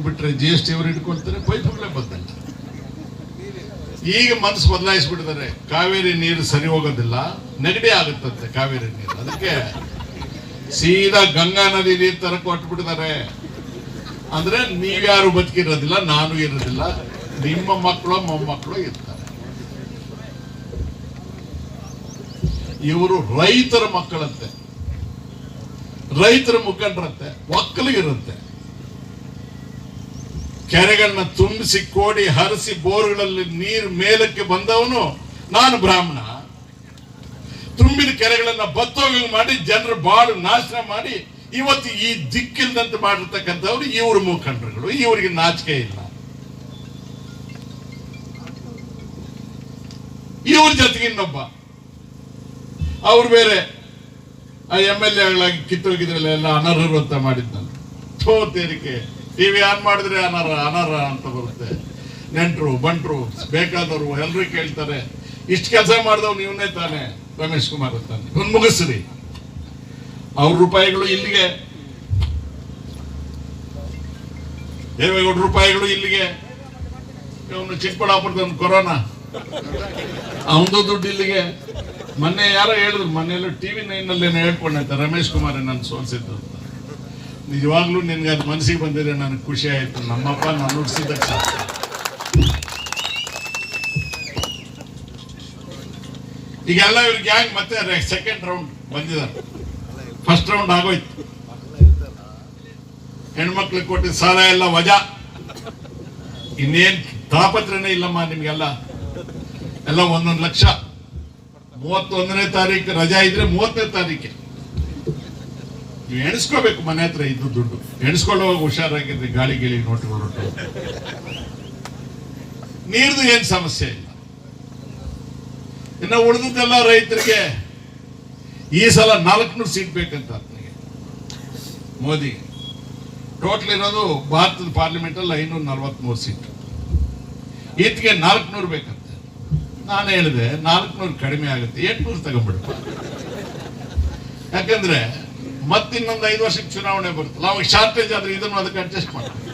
ಬಿಟ್ರೆ G S T ಅವರು ಇಟ್ಕೊಳ್ತಾರೆ ಪೈಪ್ಗಳೇ ಬಂದಿಲ್ಲ. ಈಗ ಮನಸ್ಸು ಬದಲಾಯಿಸ್ಬಿಟ್ಟಿದ್ದಾರೆ. ಕಾವೇರಿ ನೀರು ಸರಿ ಹೋಗೋದಿಲ್ಲ, ನೆಗಡಿ ಆಗುತ್ತಂತೆ ಕಾವೇರಿ ನೀರು. ಅದಕ್ಕೆ ಸೀದಾ ಗಂಗಾ ನದಿ ನೀರು ತರ ಕೊಟ್ಬಿಟ್ಟಿದ್ದಾರೆ. ಅಂದ್ರೆ ನೀವ್ಯಾರು ಬದುಕಿರೋದಿಲ್ಲ, ನಾನು ಇರೋದಿಲ್ಲ, ನಿಮ್ಮ ಮಕ್ಕಳು, ಮೊಮ್ಮಕ್ಕಳು ಇರ್ತಾರೆ. ಇವರು ರೈತರ ಮಕ್ಕಳಂತೆ. ರೈತರ ಮುಖಂಡರಂತೆ ಒಕ್ಕಲಿಗಿರುತ್ತೆ ಕೆರೆಗಳನ್ನ ತುಂಬಿಸಿ, ಕೋಡಿ ಹರಿಸಿ, ಬೋರ್ಗಳಲ್ಲಿ ನೀರು ಮೇಲಕ್ಕೆ ಬಂದವನು ನಾನು ಬ್ರಾಹ್ಮಣ. ತುಂಬಿದ ಕೆರೆಗಳನ್ನ ಬತ್ತೋಗಿ ಮಾಡಿ, ಜನರು ಬಾಳು ನಾಶನ ಮಾಡಿ, ಇವತ್ತು ಈ ದಿಕ್ಕಿಲ್ದಂತೆ ಮಾಡಿರ್ತಕ್ಕಂಥವ್ರು ಇವ್ರ ಮುಖಂಡರುಗಳು. ಇವರಿಗೆ ನಾಚಿಕೆ ಇಲ್ಲ. ಇವ್ರ ಜೊತೆಗೆ ಇನ್ನೊಬ್ಬ. ಅವ್ರು ಬೇರೆ ಆ ಎಂ ಎಲ್ ಎಗಳಾಗಿ ಕಿತ್ತೋಗಿದ್ರಲ್ಲ ಎಲ್ಲ ಅನರ್ಹರು ಅಂತ ಮಾಡಿದ್ನಲ್ಲ ಥೋ ಟಿವಿ ಆನ್ ಮಾಡಿದ್ರೆ ಅನರ್ಹ ಅನರ್ಹ ಅಂತ ಬರುತ್ತೆ. ನೆಂಟರು, ಬಂಟ್ರು, ಬೇಕಾದವರು ಎಲ್ಲರೂ ಕೇಳ್ತಾರೆ, ಇಷ್ಟು ಕೆಲಸ ಮಾಡಿದವ್ ನೀವನ್ನೇ ತಾನೆ, ರಮೇಶ್ ಕುಮಾರ್ ತಾನೆ ಇವ್ನು ಮುಗಿಸ್ರಿ. ಅವ್ರ ರೂಪಾಯಿಗಳು ಇಲ್ಲಿಗೆ. ದೇವೇಗೌಡ ರೂಪಾಯಿಗಳು ಇಲ್ಲಿಗೆ. ಇವನು ಚಿಕ್ಕಬಳ್ಳಾಪುರದ ಕೊರೋನಾ. ಅವನದು ದುಡ್ಡು ಇಲ್ಲಿಗೆ. ಮೊನ್ನೆ ಯಾರೋ ಹೇಳಿದ್ರು ಮೊನ್ನೆಲ್ಲ ಟಿವಿ ಅಲ್ಲಿ ಹೇಳ್ಕೊಂಡೈತೆ, ರಮೇಶ್ ಕುಮಾರ್ ನನ್ನ ಸೋಲ್ಸಿದ್ದು ಅಂತ. ನಿಜವಾಗ್ಲೂ ನಿನ್ಗೆ ಅದು ಮನಸ್ಸಿಗೆ ಬಂದಿದೆ ನನಗೆ ಖುಷಿ ಆಯ್ತು. ನಮ್ಮಪ್ಪ ನಾನು ನುಡ್ಸಿದ್ದಕ್ಕೆ ಸಾಕು. ಈಗೆಲ್ಲ ಇವ್ರ ಗ್ಯಾಂಗ್ ಮತ್ತೆ ಸೆಕೆಂಡ್ ರೌಂಡ್ ಬಂದಿದ್ದಾರೆ. ಫಸ್ಟ್ ರೌಂಡ್ ಆಗೋಯ್ತು. ಹೆಣ್ಮಕ್ಳಿಗೆ ಕೊಟ್ಟಿದ್ದ ಸಾಲ ಎಲ್ಲ ವಜಾ. ಇನ್ನೇನ್ ತಾಪತ್ರನೇ ಇಲ್ಲಮ್ಮ ನಿಮ್ಗೆಲ್ಲ. ಎಲ್ಲ ಒಂದೊಂದು ಲಕ್ಷ. ಮೂವತ್ತೊಂದನೇ ತಾರೀಕು ರಜಾ ಇದ್ರೆ ಮೂವತ್ತನೇ ತಾರೀಕೆ. ನೀವು ಎಣಿಸ್ಕೋಬೇಕು ಮನೆ ಹತ್ರ ಇದ್ದು ದುಡ್ಡು. ಎಣಿಸ್ಕೊಳ್ಳುವಾಗ ಹುಷಾರಾಗಿದ್ರೆ ಗಾಳಿ ಗಿಳಿ ನೋಟ್ಗಳು ನೀರ್ದು ಏನ್ ಸಮಸ್ಯೆ ಇಲ್ಲ. ಇನ್ನ ಉಳಿದಿದ್ದೆಲ್ಲ ರೈತರಿಗೆ ಈ ಸಲ ನಾಲ್ಕುನೂರು ಸೀಟ್ ಬೇಕಂತ ಮೋದಿ, ಟೋಟಲ್ ಇರೋದು ಭಾರತದ ಪಾರ್ಲಿಮೆಂಟ್ ಅಲ್ಲಿ ಐನೂರ ನಲವತ್ಮೂರು ಸೀಟ್. ಈತ್ಗೆ ನಾಲ್ಕುನೂರು ಬೇಕಂತ. ನಾನು ಹೇಳಿದೆ ನಾಲ್ಕುನೂರು ಕಡಿಮೆ ಆಗುತ್ತೆ, ಎಂಟ್ನೂರ್ ತಗೊಂಡ್ಬಿಡಪ್ಪ ಯಾಕಂದ್ರೆ ಮತ್ತಿನ್ನೊಂದು ಐದು ವರ್ಷಕ್ಕೆ ಚುನಾವಣೆ ಬರುತ್ತೆ. ಅವಾಗ ಶಾರ್ಟೇಜ್ ಆದ್ರೆ ಇದನ್ನು ಅದಕ್ಕೆ ಅಡ್ಜಸ್ಟ್ ಮಾಡ್ತಾರೆ